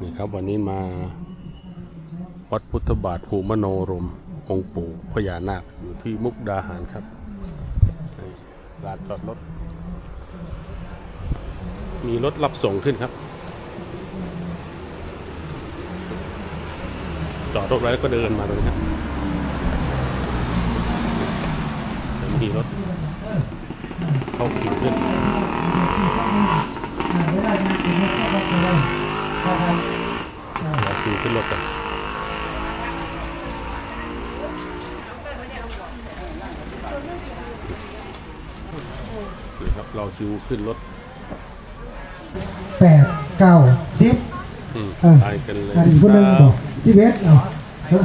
นี่ครับวันนี้มาวัดพุทธบาทภูมโนรม องค์ปู่พญานาคอยู่ที่มุกดาหารครับลานจอดรถ มีรถรับส่งขึ้นครับ จอดรถไว้แล้วก็เดินมาตรงนี้ครับเดี๋ยวมีรถ เข้าคิวขึ้น ไม่ได้นะถึงไม่ชอบไม่ได้พอครับรอคิวขึ้นรถกันนี่ครับรอคิวขึ้นรถแปดเก้าสิบอืมเออไปกันเลยอันอีกคนหนึ่งคบรัอบกสิบเอ็ดเนาะเออ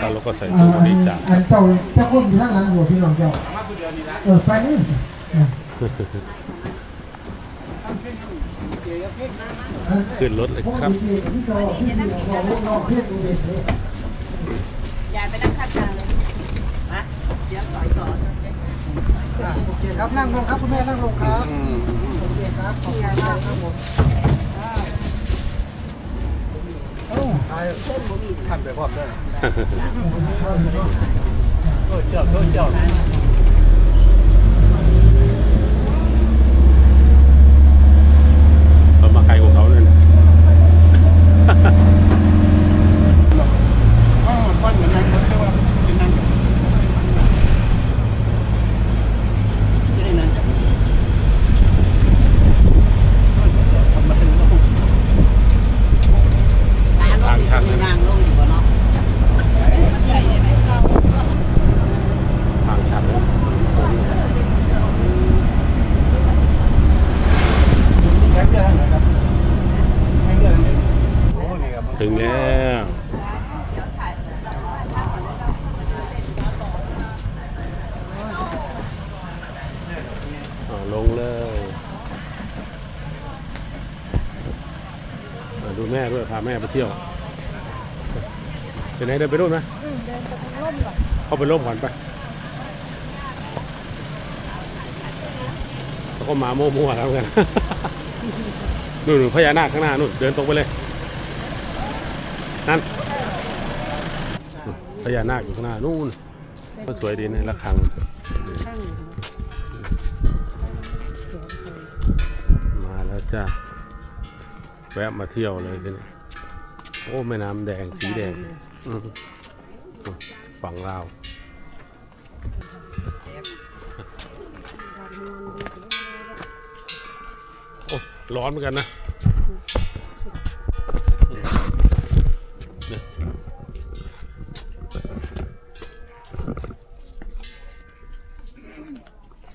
แล้วเราก็ใส่เอ่ถุองอับนริจาคอันเจ้าเจ้าคนอยู่ข้างหลังหัวพี่น้องเจ้าเออไปนี่นะ ขึ้นรถเลยพวกครับดีๆพี่โตที่สี่ของพวกน้องเพื่อนตัวเด็กเลยยายไปนั่งข้างทางเลยฮะเดี๋ยวต่อยก่อนอะโอเคครับนั่งลงครับคุณแม่นั่งลงครับโอเคครับขอบคุณมากครับผมเอ้าท่านไปพร้อมด้วยเข้าอยู่เนาะโทษเจ้าโทษเจ้าเรามาไกลกว่าเขาเลยนะ อ๋อป้อนเหมือนนั่งรถแค่ว่าเป็นนั่งอยู่จะได้นั่งจับทำมาถึงแล้ว ตาลงอยู่มีนางลงอยู่บ่เนาะใหญ่ไหมเรา ทางชันเลยโค้งเลย แท็กเยอะทางไหนครับแท็กเยอะทางไหนโอ้นี่ครับ ถึงแล้วอ่า ลงเลยอ่าดูแม่ด้วยพาแม่ไปเที่ยวไปไหนเดินไปรุ่นไหมเดินไปร่มก่อนเข้าไปร่มก่อนไปแล้วก็มามั่วๆแล้วกันนู่นๆพญานาคข้างหน้านู่นเดินตรงไปเลย นั่นพญานาคอยู่ข้างหน้านู่นก็สวยดีนะระฆัง แวะมาเที่ยวเลยทีนี้โอ้แม่น้ำแดงสีแดงอืมฝั่งลาวโอ้ร้อนเหมือนกันนะ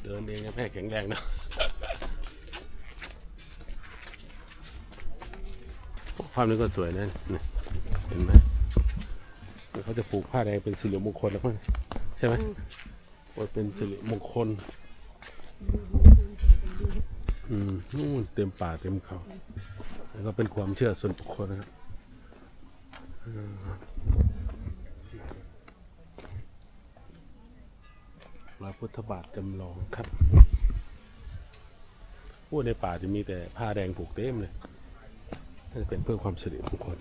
เดินเองนะแม่แข็งแรงนะ ภาพนี้ก็สวยนะนี่เห็นไหมเขาจะปลูกผ้าแดงเป็นสิริมงคลแล้วมั้งใช่ไหมว่าเป็นสิริมงคล อืมนู่นเต็มป่าเต็มเขาแล้วก็เป็นความเชื่อส่วนบุคคลนะครับอ่าพระพุทธบาทจำลองครับพูดในป่าจะมีแต่ผ้าแดงผูกเต็มเลยน่าจะ เป็นเพื่อความสิริมงคล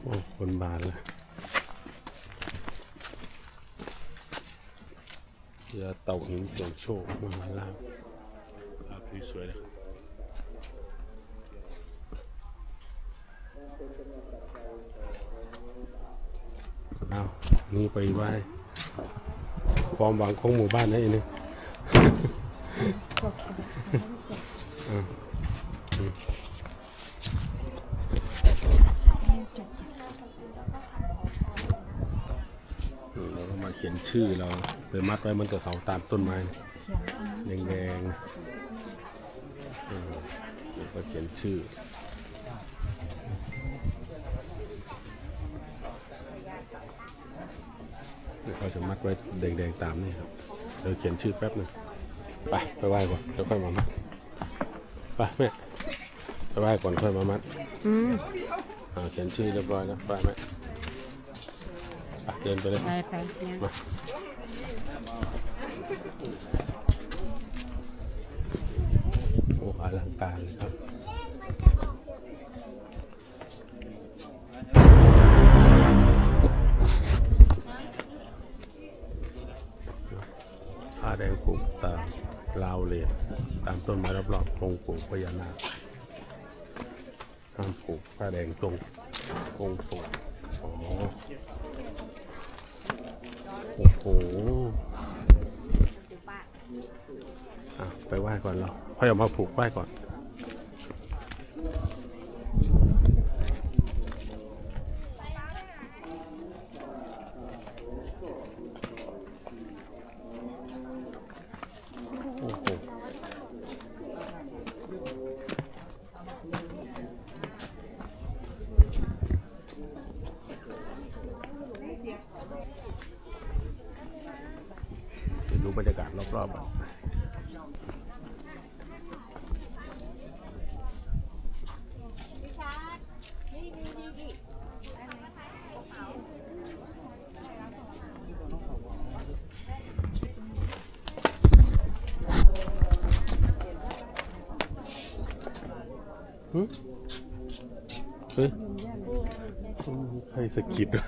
โอ้คนบานเลยเรือเต่าหินเสียงโชคมหาลาภภาพสวยๆเลยเอานี่ ไปไหว้ความหวังของหมู่บ้านนะอีนี่อืมอืมเราก็มาเขียนชื่อเราไปมัดไว้มันกับเขาตามต้นไม้แดงๆแล้วก็เขียนชื่อ เดี๋ยวเขาจะมัดไว้แดงๆตามนี่ครับเดี๋ยวเขียนชื่อแป๊บหนึงไปไปไหว้ก่อนเดี๋ยวค่อยมามัดไปแม่ไปไหว้ก่อนค่อยมามัดอืมอ่าเขียนชื่อเรียบร้อยแล้วไปแม่ไปเดินไปเลยไปไปเนี่ยโอ้อลังการเลยครับ แดงผูกตามลาวเหรียญตามต้นไม้รอบๆองค์ปู่พญานาคห้ามผูกผ้าแดงตรงองค์ปู่อ๋อโอ้โหอะไปไหว้ก่อนเราค่อยเอามาผูกไหว้ก่อน โอ้โหเดี๋ยวดูบ รอบเฮ้ยใครสะกิดวะ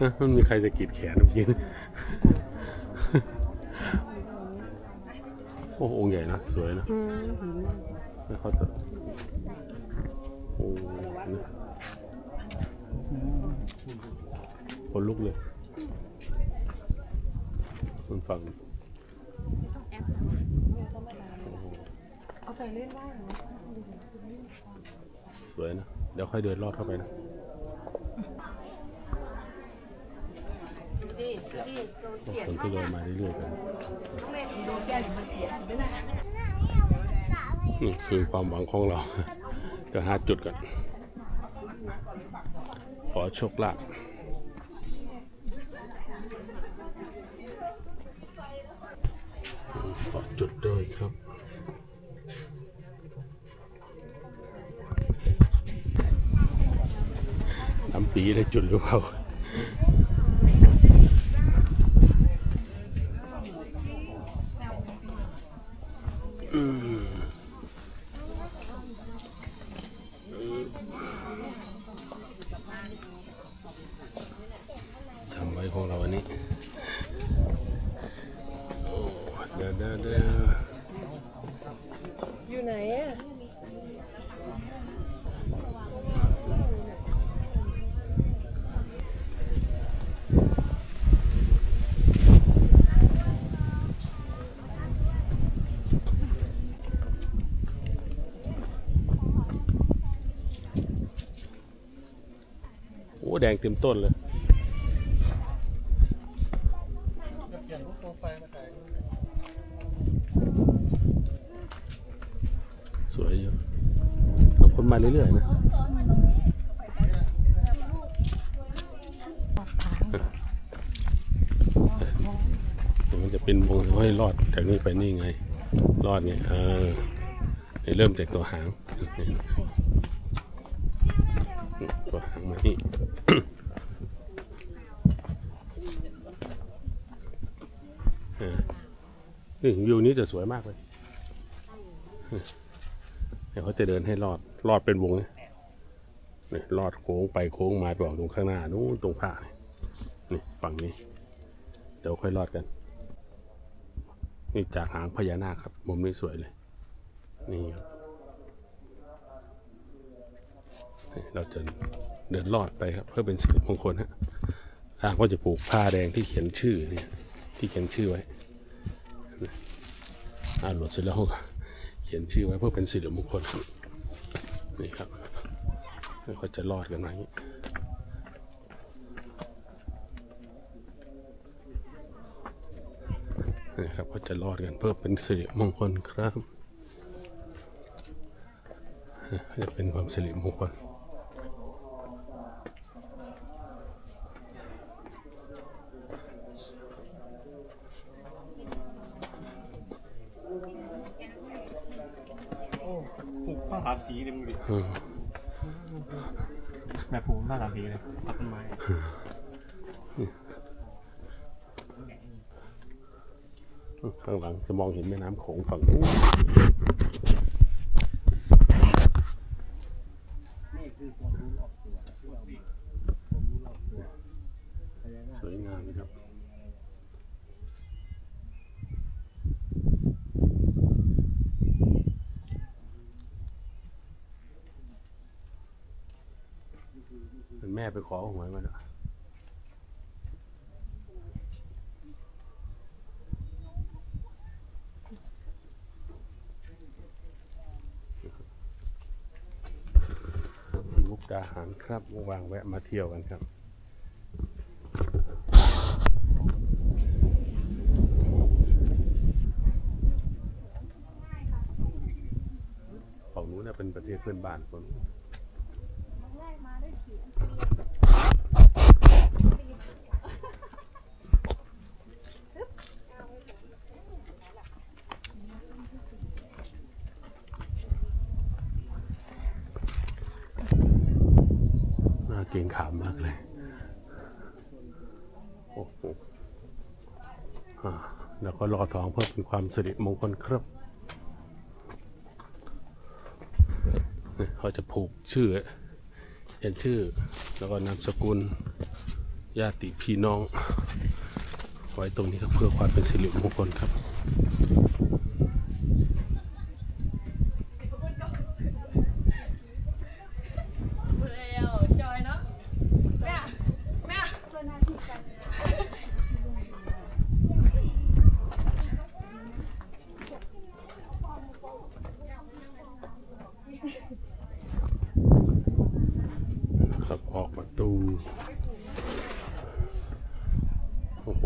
ฮะมันมีใครสะกิดแขนเมื่อกี้ โอ้องค์ใหญ่นะ สวยนะแล้วเขาจะโอ้นะคนลุกเลยมันฟังเอาใส่เล่นได้เหรอสวยนะ เดี๋ยวค่อยเดินลอดเข้าไปนะ ดูดิดูดิโดนเขียน คนที่เดินมาเรื่อยๆกันต้องเล่นโดนแก้หรือมันเขียนด้วยนะนี่คือความหวังของเราจะหาจุดก่อนขอโชคลาภขอจุดด้วยครับน้ำปีได้จุดหรือเปล่า อืมจำไว้ของเราวันนี้ โอ้เดี๋ยวเดี๋ยวเดี๋ยว อยู่ไหนอะ โอ้ แดงเต็มต้นเลยสวยอยู่เอาคนมาเรื่อยๆนะมันจะเป็นวงให้รอดจากนี้ไปนี่ไง รอดไงเออเริ่มจากตัวหางตัวหาง มานี่นี่วิวนี้จะสวยมากเลยเดี๋ยวเขาจะเดินให้รอด รอดเป็นวงเนี่ยรอดโค้งไปโค้งมาไปออกตรงข้างหน้านู้นตรงผ้านี่นี่ฝั่งนี้ เดี๋ยวค่อยรอดกัน นี่จากหางพญานาคครับ มุมนี้สวยเลย นี่ครับนี่เราจะ เดินลอดไปครับ เพื่อเป็นสิริมงคลฮะทางก็จะผูกผ้าแดงที่เขียนชื่อเนี่ยที่เขียนชื่อไว้อ่านหลดเสร็จแล้วเขียนชื่อไว้เพื่อเป็นสิริมงคลครับนี่ครับก็จะรอดกันมาอย่างนี้นะครับก็จะรอดกันเพื่อเป็นสิริมงคลครับจะเป็นความสิริมงคลามสีเลยมึงดิ อืม แบบผมผ้าสามสีเลยตัดต้นไม้ ข้างหลัง จะมองเห็นแม่น้ำโขงฝั่งนู้นสวยงามนะครับเป็นแม่ไปขอหวยมาแล้ว อาหารครับวางแวะมาเที่ยวกันครับฝั่งนู้นเป็นประเทศเพื่อนบ้านคนู้ เกงขามมากเลย โอ้โหแล้วก็รอทองเพื่อเป็นความสิริมงคลครับเขาจะผูกชื่อเขียนชื่อ แล้วก็นามสกุลญาติพี่น้อง ไว้ตรงนี้ครับเพื่อความเป็นสิริมงคลครับ เร็วจอยเนาะแม่แม่ ครับออกประตู โอ้โห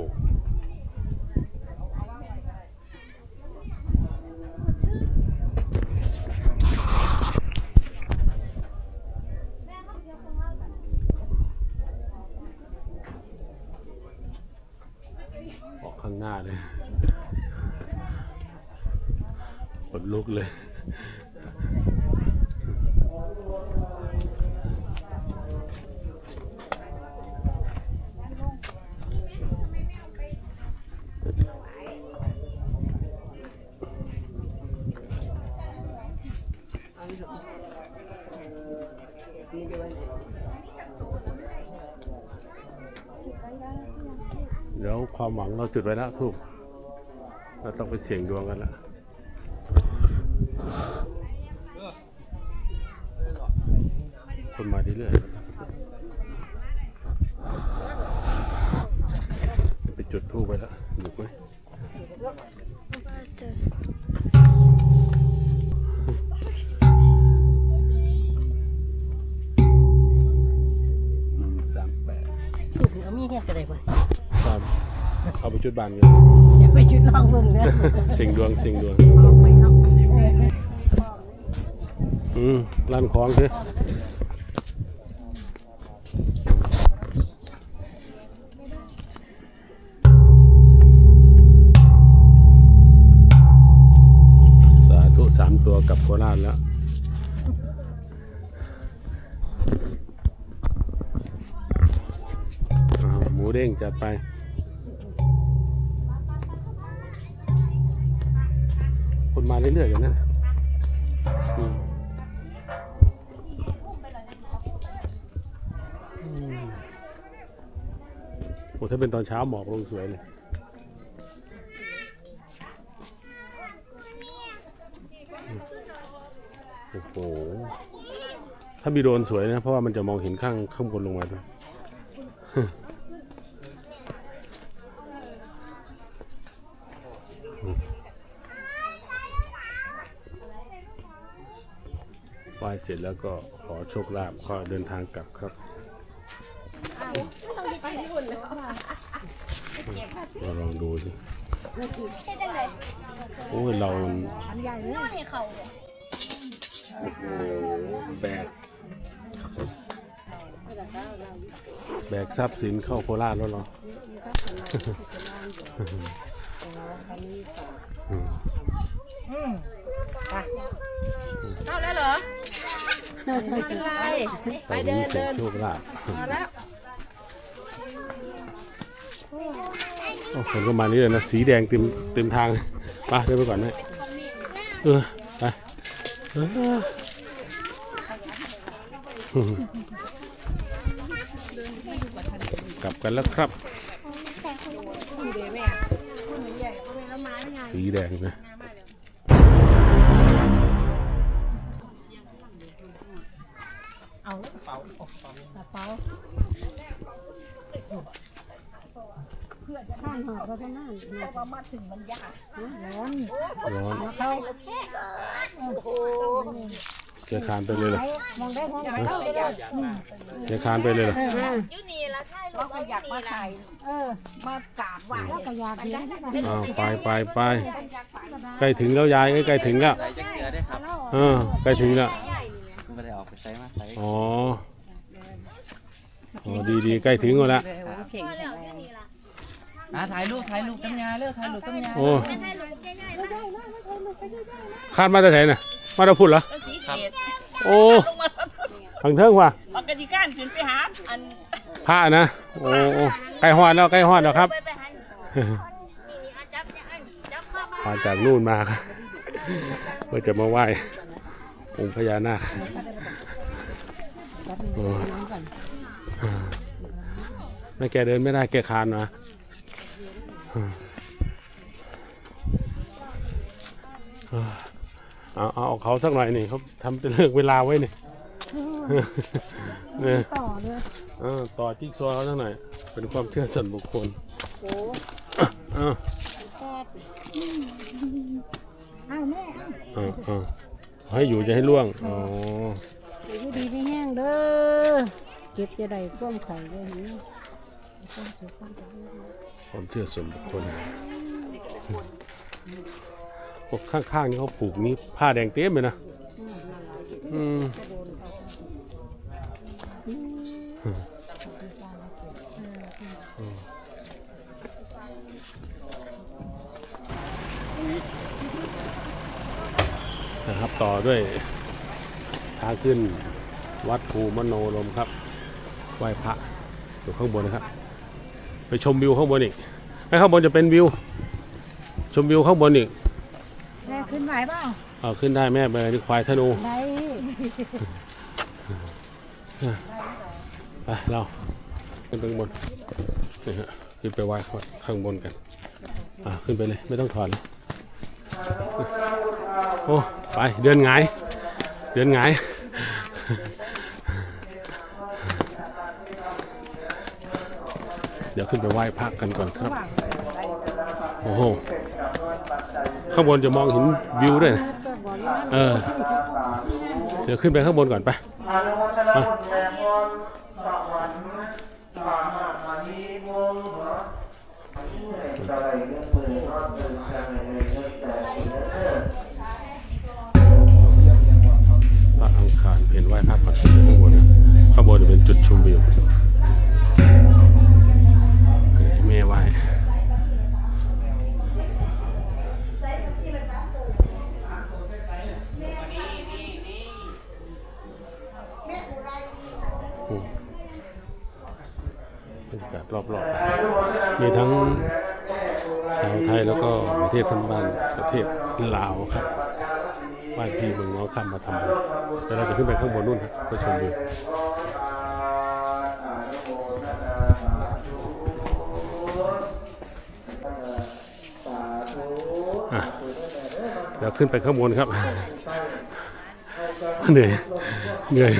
ออกข้างหน้าเลยขนลุกเลย เดี๋ยวความหวังเราจุดไว้แล้วถูกเราต้องไปเสี่ยงดวงกันแล้วคนมาเรื่อยๆไปจุดทูบไว้แล้วอยู่ไหม ก็ได้บ่ครับเอาไปจุดบานกันจะไปจุดลองเบิ่งเด้อเสิ่งดวงเสิ่งดวงเอาไปเนาะอืมร้านของคือ จัดไป คนมาเรื่อยๆอย่างนั้นอืมอืมโอ้ถ้าเป็นตอนเช้าหมอกลงสวยเลยโอ้โห ถ้ามีโดนสวยนะ เพราะว่ามันจะมองเห็นข้างข้างบนลงมาด้วย ไหว้เสร็จแล้วก็ขอโชคลาภก็เดินทางกลับครับเราลองดูสิโอ้ยเรามันโอ้โหแบก แบกทรัพย์สินเข้าโคราชแล้วเหรอ อืมเข้าแล้วเหรอไม่เป็นไรไปไปเดินี้นเสร็เดิจนโชคลาภมาแล้วโอ้คนก็มานี่เลยนะ สีแดงเต็มเต็มทางเลยไปเดินไปก่อนแม่เออไปเออกลับกันแล้วครับ สีแดงนะเอากระเป๋ากระเป๋าข้างหอก็เท่านั้นนะพอมาถึงมันยากร้อนร้อนเขาเจคานไปเลยเหรอมองได้มองได้เข้าได้เจคานไปเลยเหรอ ยูนี่ละใช่ลูกก็อยากมาใส่เออ มากราบไหว้แล้วก็อยากเลี้ยงนะอ้าวไปไปไปใกล้ถึงแล้วยายใกล้ถึงแล้ว ใส่จังเกลือได้ครับเออใกล้ถึงแล้ว ไม่ได้ออกไปใส่มาใส่อ๋ออ๋อดีดีใกล้ถึงแล้วอ่าถ่ายรูปถ่ายรูปกันยาเลิกถ่ายรูปกันยาโอ้คาดมาแต่ไหนน่ะ มาเราพูดเหรอก็สีเกตโอ้ทางเทิงว่ะปกติการขึ้นไปหา อัน พระนะโอ้ใกล้ฮอดแล้วใกล้ฮอดแล้วครับมาจากนู่นมาครับเพื่อจะมาไหว้องค์พญานาคโอ้แม่แกเดินไม่ได้แกคานมาเอาเอาเอาเขาสักหน่อยนี่เขาทำเป็นเรื่องเวลาไว้นี่ เนี่ยต่อเลยเออต่อจิ๊กซอว์เขาสักหน่อยเป็นความเชื่อส่วนบุคคลเอออ้าวแม่เออเออให้อยู่จะให้ล่วงอ๋ออยู่ดีไม่แห้งเด้อเก็บจะได้ก้มไข่ด้วยนี่ก้มสุกก้มจะได้ความเชื่อส่วนบุคคลพวกข้างๆนี่เขาผูกนี้ผ้าแดงเต็มเลยนะ อืม นะครับต่อด้วยทางขึ้นวัดภูมโนลมครับไหว้พระอยู่ข้างบนนะครับ ไปชมวิวข้างบนอีกให้ข้างบนจะเป็นวิว ชมวิวข้างบนอีกแม่ขึ้นไหวเปล่าเอาขึ้นได้แม่ไปที่ควายธนูได้ไปเราขึ้นไปข้างบน นี่ฮะขึ้นไปไหว้ข้างบนกัน อ่าขึ้นไปเลยไม่ต้องถอดเลยโอ้ไปเดินหงเดินหงเดี๋ยวขึ้นไปไหว้พระกันก่อนครับ โอ้โห ข้างบนจะมองเห็นวิวด้วยนะเออ เดี๋ยวขึ้นไปข้างบนก่อนไป มีทั้งชาวไทยแล้วก็ประเทศเพื่อนบ้านประเทศลาวครับบ้านพี่เมืองน้องข้ามมาทำบุญเดี๋ยวเราจะขึ้นไปข้างบนนู่นครับก็ชมวิวเดี๋ยวขึ้นไปข้างบนครับเหนื่อยเหนื่อย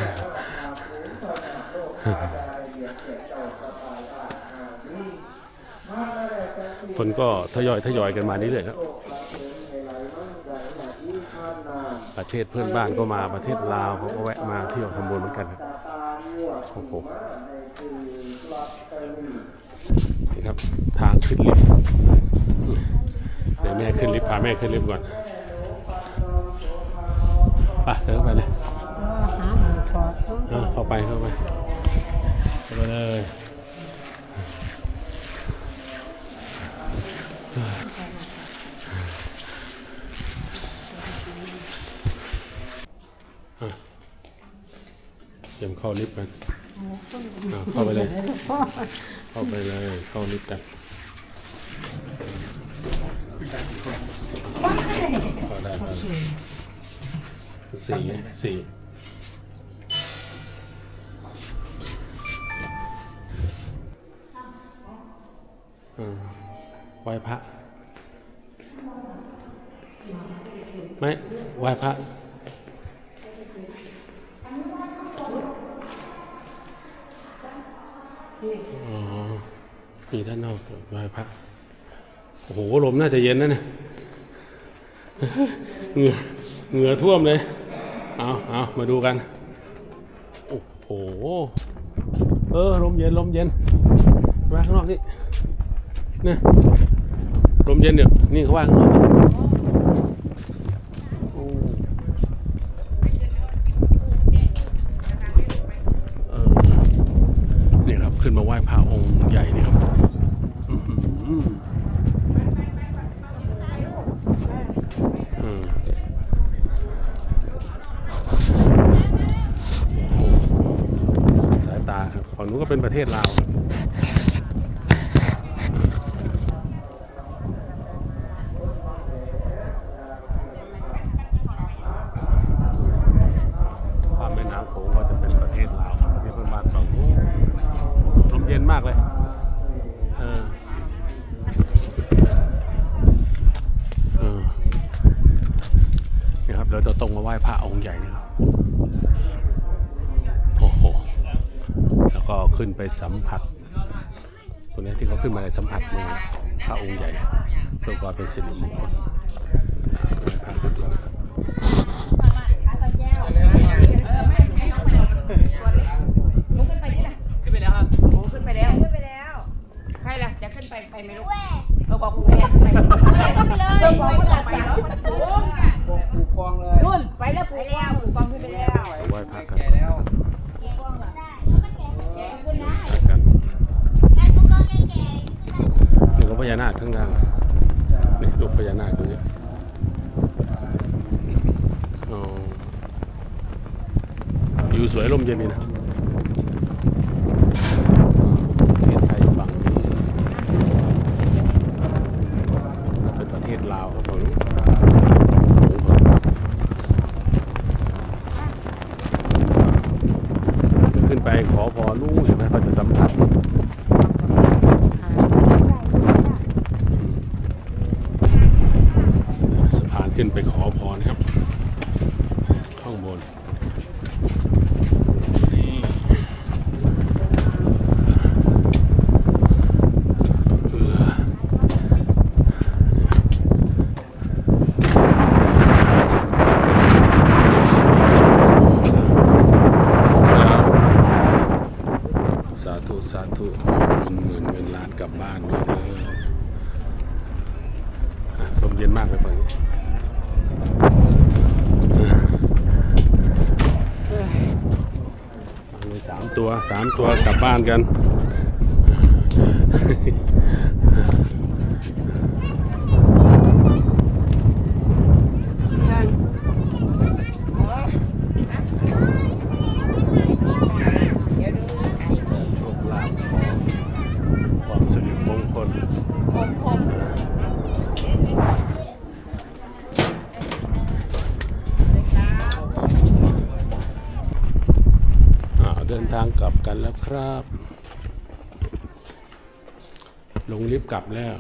คนก็ทยอยทยอยกันมาเรื่อยๆครับ ประเทศเพื่อนบ้านก็มาประเทศลาวเขาก็แวะมาเที่ยวทำบุญเหมือนกันครับโอ้โหนี่ครับทางขึ้นลิฟต์เดี๋ยวแม่ขึ้นลิฟต์พาแม่ขึ้นลิฟต์ก่อนไปเดินเข้าไปเลยหาหมูทอดเอาเข้าไปเข้าไปเข้าไปเลย รียมเข้าลิฟต์กันอ่าเข้าไปเลย เข้าไปเลย เข้าลิฟต์กันเข้าได้ครับสี่ไงสี่อ่าไหว้พระ ไม่ ไหว้พระ อ๋อมีด้านนอกไหว้พระโอ้โหลมน่าจะเย็นนะเนี่ยเหงื่อเหงื่อท่วมเลย เอาเอามาดูกัน โอ้โห เออ ลมเย็น ลมเย็นไว้ข้างนอกนี่เนี่ยลมเย็นเดี๋ยว นี่เขาว่าข้างนอกโอ้เออ นี่ครับ ขึ้นมาไหว้พระองค์ใหญ่นี่ครับอื้อหืออืมโอ้สายตาครับฝั่งนู้น ก็เป็นประเทศลาวครับข้ามแม่น้ำโขงก็จะเป็นประเทศลาวครับนี่เป็นบ้านฝั่งนู้น ลมเย็นมากเลย เออเออนี่ครับ เราจะตรงมาไหว้พระองค์ใหญ่นี่ครับ โอ้โห แล้วก็ขึ้นไป สัมผัสตรงนี้ที่เขาขึ้นมาในสัมผัสมือพระองค์ใหญ่เพื่อความเป็นสิริมงคลไหว้พระกันก่อนครับขึ้นไปแล้วครับโอ้ขึ้นไปแล้วขึ้นไปแล้วใครล่ะจะขึ้นไปไปไหมลูกเออบอกกูเลยไปก็ไปเลยบอกกูจะไปแล้วมันสูงอะ ปูกองเลย นู่นไปแล้วปูแล้วปูกองขึ้นไปแล้ว ไหว้พระกัน แก่แล้ว กันนี่ก็พญานาคข้างล่างนี่รูปพญานาคตรงนี้อ๋อ อยู่สวนี้นะประเทศไทยฝั่งนี้เป็นประเทศลาวครับผมขึ้นไปขอพอลูกเห็นไหมเขาจะสัมผัสะพานขึ้นไปขอพรครับ ข้างบนนี่เรือสาธุ สาธุเงินหมื่นเงินล้านกลับบ้านด้วยเด้อ อะลมเย็นมากเลย ฝั่งนี้สามตัวสามตัวกลับบ้านกัน โชคลาภความสิริมงคล อ่าเดินทางกลับ กันแล้วครับ ลงลิฟต์กลับแล้ว